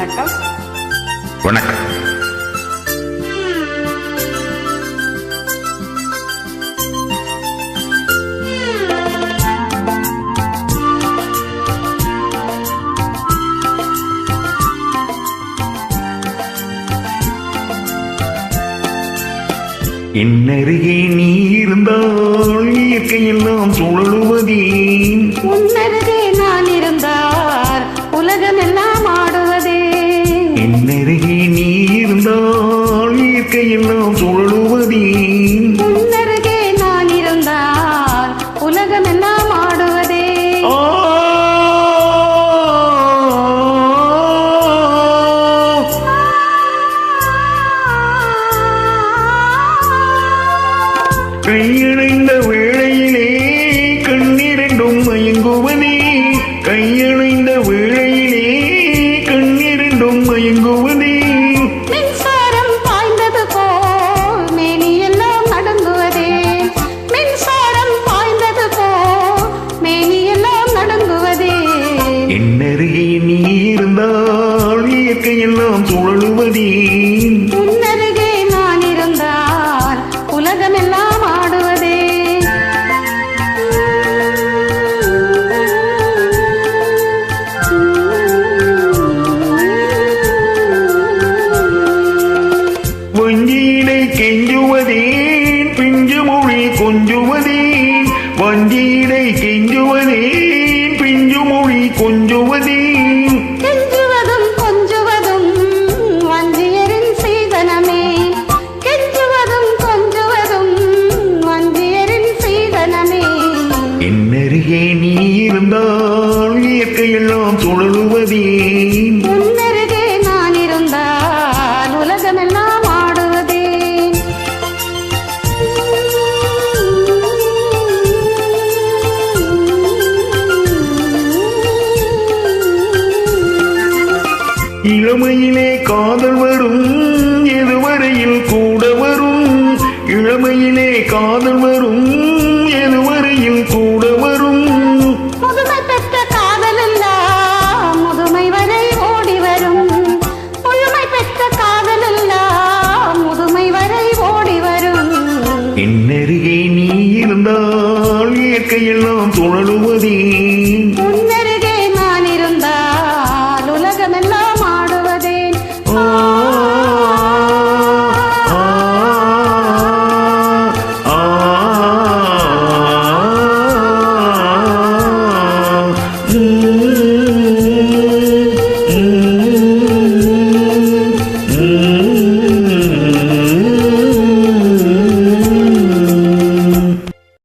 வணக்கம். வணக்கம். என்னருகே நீ இருந்தால் இயற்கையெல்லாம் சுழலுவதே இயற்கையெல்லாம் சுழலுவதே உன்னருகே நான் இருந்தால் உலகம் எல்லாம் ஆடுவதே ஆ! என்னருகே நீ இருந்தால் இயற்கையெல்லாம் சுழலுவதே. உன்னருகே நான் இருந்தால் உலகம் எல்லாம் ஆடுவதே. வஞ்சியிலை கெஞ்சுவதேன் பிஞ்சு மொழி கொஞ்சுவதேன் வஞ்சியிலை கெஞ்சுவதேன் பிஞ்சு மொழி கொஞ்சுவதேன். கெஞ்சுவதும் கொஞ்சுவதும் வஞ்சியரின் சீதனமே. கெஞ்சுவதும் கொஞ்சுவதும் வஞ்சியரின் சீதனமே. என்னருகே நீ இருந்தால் இயற்கையெல்லாம் சுழலுவதே இளமையிலே காதல் வரும் எதுவரையில் கூட வரும். இளமையிலே காதல் வரும் எதுவரையில் கூட வரும். முதுமை பெற்ற காதலெல்லாம் முதுமை வரை ஓடி வரும். முழுமை பெற்ற காதலெல்லாம் முதுமை வரை ஓடி வரும். என்னருகே நீ இருந்தால் இயற்கையெல்லாம் சுழலுவதே. Mm-hmm.